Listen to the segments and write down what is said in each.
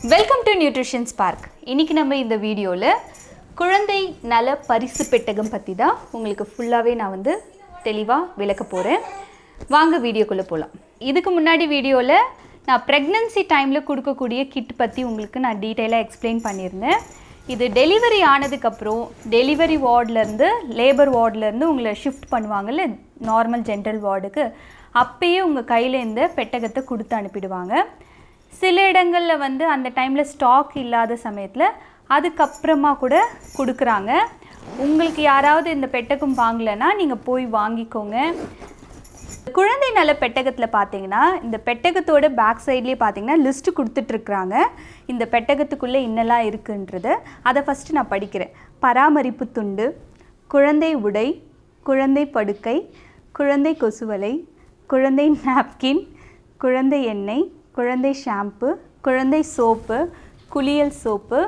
Welcome to nutrition spark இன்னைக்கு நம்ம இந்த வீடியோவில் குழந்தை நல பரிசு பெட்டகம் பற்றி தான் உங்களுக்கு ஃபுல்லாகவே நான் வந்து தெளிவாக விளக்க போகிறேன் வாங்க வீடியோக்குள்ளே போகலாம் இதுக்கு முன்னாடி வீடியோவில் நான் ப்ரெக்னன்சி டைமில் கொடுக்கக்கூடிய கிட் பற்றி உங்களுக்கு நான் டீட்டெயிலாக எக்ஸ்பிளைன் பண்ணியிருந்தேன். இது டெலிவரி ஆனதுக்கப்புறம் டெலிவரி வார்ட்லேருந்து லேபர் வார்ட்லேருந்து உங்களை ஷிஃப்ட் பண்ணுவாங்கல்ல நார்மல் ஜென்ரல் வார்டுக்கு அப்பயே உங்கள் கையில் இந்த பெட்டகத்தை கொடுத்து அனுப்பிடுவாங்க. சில இடங்களில் வந்து அந்த டைமில் ஸ்டாக் இல்லாத சமயத்தில் அதுக்கப்புறமா கூட கொடுக்குறாங்க. உங்களுக்கு யாராவது இந்த பெட்டகம் வாங்கலைன்னா நீங்கள் போய் வாங்கிக்கோங்க. குழந்தை நல பெட்டகத்தில் பார்த்தீங்கன்னா இந்த பெட்டகத்தோட பேக் சைட்லேயே பார்த்தீங்கன்னா லிஸ்ட்டு கொடுத்துட்ருக்குறாங்க. இந்த பெட்டகத்துக்குள்ளே இன்னெல்லாம் இருக்குன்றது அதை ஃபஸ்ட்டு நான் படிக்கிறேன். பராமரிப்பு துண்டு குழந்தை உடை குழந்தை படுக்கை குழந்தை கொசுவலை குழந்தை நாப்கின் குழந்தை எண்ணெய் குழந்தை ஷாம்பு குழந்தை சோப்பு குளியல் சோப்பு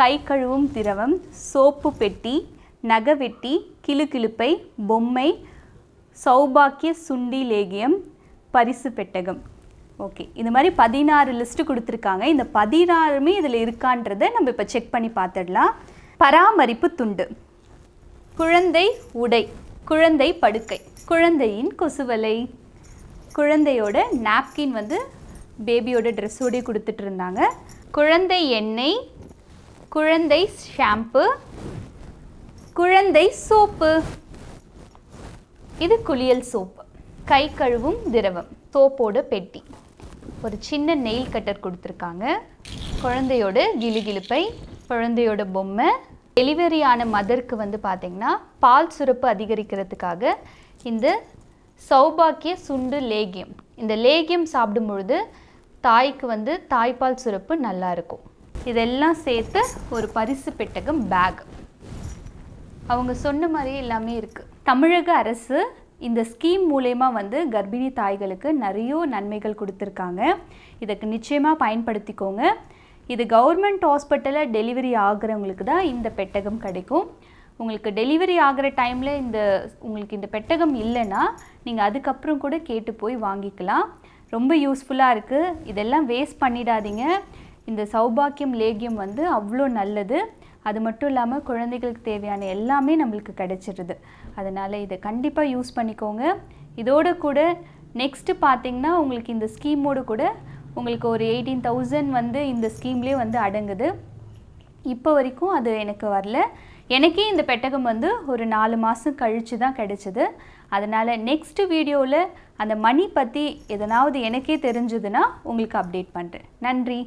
கை கழுவும் திரவம் சோப்பு பெட்டி நகவெட்டி கிளுக்கிழுப்பை பொம்மை சௌபாக்கிய சுண்டி லேகியம் பரிசு பெட்டகம். ஓகே இந்த மாதிரி பதினாறு லிஸ்ட்டு கொடுத்துருக்காங்க. இந்த பதினாறுமே இதில் இருக்கான்றதை நம்ம இப்போ செக் பண்ணி பார்த்துடலாம் பராமரிப்பு துண்டு. குழந்தை உடை குழந்தை படுக்கை குழந்தையின் கொசுவலை. குழந்தையோட நாப்கின் வந்து பேபியோட ட்ரெஸ்ஸோடய கொடுத்துட்டு இருந்தாங்க. குழந்தை எண்ணெய் குழந்தை ஷாம்பு குழந்தை சோப்பு. இது குளியல் சோப்பு. கை கழுவும் திரவம் சோப்போட பெட்டி. ஒரு சின்ன நெயில் கட்டர் கொடுத்துருக்காங்க. குழந்தையோட கிலுகிலுப்பை குழந்தையோட பொம்மை. டெலிவரி ஆன மதருக்கு வந்து பார்த்திங்கன்னா பால் சுரப்பு அதிகரிக்கிறதுக்காக இந்த சௌபாக்கிய சுண்டு லேகியம். இந்த லேகியம் சாப்பிடும் பொழுது தாய்க்கு வந்து தாய்ப்பால் சுரப்பு நல்லா இருக்கும். இதெல்லாம் சேர்த்து ஒரு பரிசு பெட்டகம் பேக் அவங்க சொன்ன மாதிரி எல்லாமே இருக்குது தமிழக அரசு இந்த ஸ்கீம் மூலயமா வந்து கர்ப்பிணி தாய்களுக்கு நிறைய நன்மைகள் கொடுத்துருக்காங்க. இதுக்கு நிச்சயமாக பயன்படுத்திக்கோங்க. இது கவர்மெண்ட் ஹாஸ்பிட்டலில் டெலிவரி ஆகிறவங்களுக்கு தான் இந்த பெட்டகம் கிடைக்கும். உங்களுக்கு டெலிவரி ஆகிற டைமில் இந்த உங்களுக்கு இந்த பெட்டகம் இல்லைன்னா நீங்கள் அதுக்கப்புறம் கூட கேட்டு போய் வாங்கிக்கலாம். ரொம்ப யூஸ்ஃபுல்லாக இருக்குது இதெல்லாம் வேஸ்ட் பண்ணிடாதீங்க. இந்த சௌபாக்கியம் லேகியம் வந்து அவ்வளோ நல்லது. அது மட்டும் இல்லாமல் குழந்தைகளுக்கு தேவையான எல்லாமே நம்மளுக்கு கிடைச்சிருது. அதனால் இதை கண்டிப்பாக யூஸ் பண்ணிக்கோங்க. இதோடு கூட நெக்ஸ்ட்டு பார்த்தீங்கன்னா உங்களுக்கு இந்த ஸ்கீமோடு கூட உங்களுக்கு ஒரு எயிட்டீன் தௌசண்ட் வந்து இந்த ஸ்கீம்லேயே வந்து அடங்குது. இப்போ வரைக்கும் அது எனக்கு வரல. எனக்கே இந்த பெட்டகம் வந்து ஒரு நாலு மாதம் கழித்து தான் கிடைச்சிது. அதனால் நெக்ஸ்ட் வீடியோவில் அந்த மணி பற்றி எதனாவது எனக்கே தெரிஞ்சதுன்னா உங்களுக்கு அப்டேட் பண்ணுறேன் நன்றி.